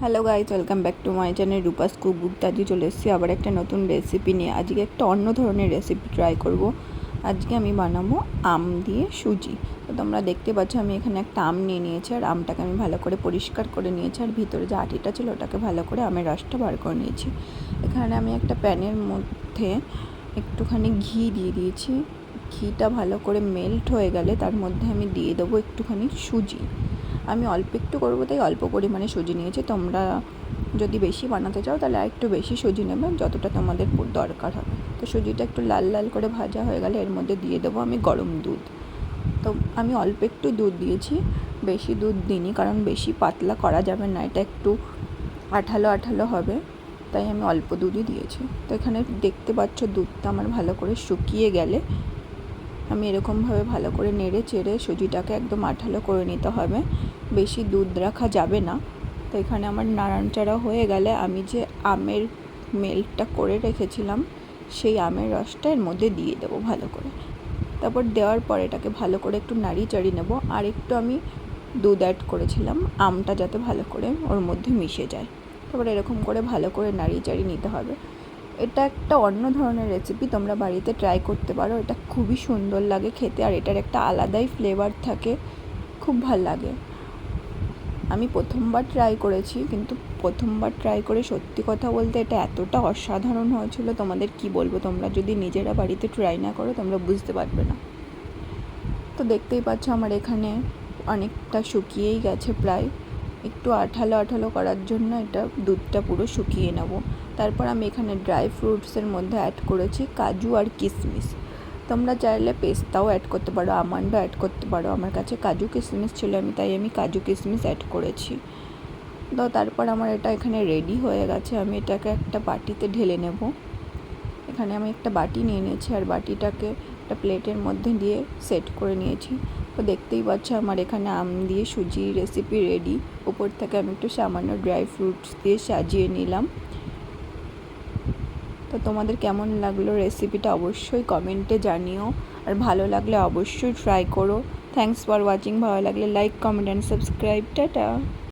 Hello guys welcome back to my channel Rupas cook book আজকে চলে এসেছি আবার একটা নতুন রেসিপি নিয়ে। আজকে একটা অন্য ধরনের রেসিপি ট্রাই করব। আজকে আমি বানাবো আম দিয়ে সুজি। তো তোমরা দেখতে পাচ্ছ, আমি এখানে একটা আম নিয়ে নিয়েছি, আর আমটাকে আমি ভালো করে পরিষ্কার করে নিয়েছি, আর ভিতরে যে আটিটা ছিল ওটাকে ভালো করে আমের রসটা বার করে নিয়েছি। এখানে আমি একটা প্যানের মধ্যে একটুখানি ঘি দিয়ে দিয়েছি। ঘিটা ভালো করে মেল্ট হয়ে গেলে তার মধ্যে আমি দিয়ে দেবো একটুখানি সুজি। আমি অল্প একটু করব, তাই অল্প পরিমাণে সুজি নিয়েছি। তোমরা যদি বেশি বানাতে চাও, তাহলে একটু বেশি সুজি নেবে, যতটা তোমাদের দরকার হবে। তো সুজিটা একটু লাল লাল করে ভাজা হয়ে গেলে এর মধ্যে দিয়ে দেবো আমি গরম দুধ। তো আমি অল্প একটু দুধ দিয়েছি, বেশি দুধ দিইনি, কারণ বেশি পাতলা করা যাবে না, এটা একটু আঠালো আঠালো হবে, তাই আমি অল্প দুধই দিয়েছি। তো এখানে দেখতে পাচ্ছ দুধটা আমার ভালো করে শুকিয়ে গেলে আমি এরকমভাবে ভালো করে নেড়ে চেড়ে সুজিটাকে একদম আঠালো করে নিতে হবে। বেশি দুধ রাখা যাবে না। তো এখানে আমার নাড়ানচাড়া হয়ে গেলে আমি যে আমের মেল্টটা করে রেখেছিলাম, সেই আমের রসটা এর মধ্যে দিয়ে দেবো ভালো করে। তারপর দেওয়ার পর এটাকে ভালো করে একটু নাড়িয়ে চাড়িয়ে নেব। আর একটু আমি দুধ অ্যাড করেছিলাম, আমটা যাতে ভালো করে ওর মধ্যে মিশে যায়। তারপর এরকম করে ভালো করে নাড়িয়ে চাড়িয়ে নিতে হবে। এটা একটা অন্য ধরনের রেসিপি তোমরা বাড়িতে ট্রাই করতে পারো। এটা খুবই সুন্দর লাগে খেতে আর এটার একটা আলাদাই ফ্লেভার থাকে। খুব ভালো লাগে। আমি প্রথমবার ট্রাই করেছি, কিন্তু প্রথমবার ট্রাই করে সত্যি কথা বলতে এটা এতটা অসাধারণ হয়েছিল। তোমাদের কি বলব? তোমরা যদি নিজেরা বাড়িতে ট্রাই না করো, তোমরা বুঝতে পারবে না। তো দেখতেই পাচ্ছ আমার এখানে অনেকটা শুকিয়েই গেছে প্রায়। একটু আঠালো আঠালো করার জন্য এটা দুধটা পুরো শুকিয়ে নেব। তারপর আমি এখানে ড্রাই ফ্রুটসের মধ্যে অ্যাড করেছি কাজু আর কিশমিশ তোমরা চাইলে পেস্তাও অ্যাড করতে পারো, আমান্ডও অ্যাড করতে পারো। আমার কাছে কাজু কিশমিশ ছিল, আমি তাই আমি কাজু কিশমিশ অ্যাড করেছি। তো তারপর আমার এটা এখানে রেডি হয়ে গেছে, আমি এটাকে একটা বাটিতে ঢেলে নেব। এখানে আমি একটা বাটি নিয়ে নিয়েছি আর বাটিটাকে একটা প্লেটের মধ্যে দিয়ে সেট করে নিয়েছি। তো দেখতেই পাচ্ছ আমার এখানে আম দিয়ে সুজি রেসিপি রেডি উপর থেকে আমি একটু সামান্য ড্রাই ফ্রুটস দিয়ে সাজিয়ে নিলাম। তো তোমাদের কেমন লাগল রেসিপিটা অবশ্যই কমেন্টে জানিও। আর ভালো লাগলে অবশ্যই ট্রাই করো। থ্যাংকস ফর ওয়াচিং ভালো লাগলে like comment and subscribe tata.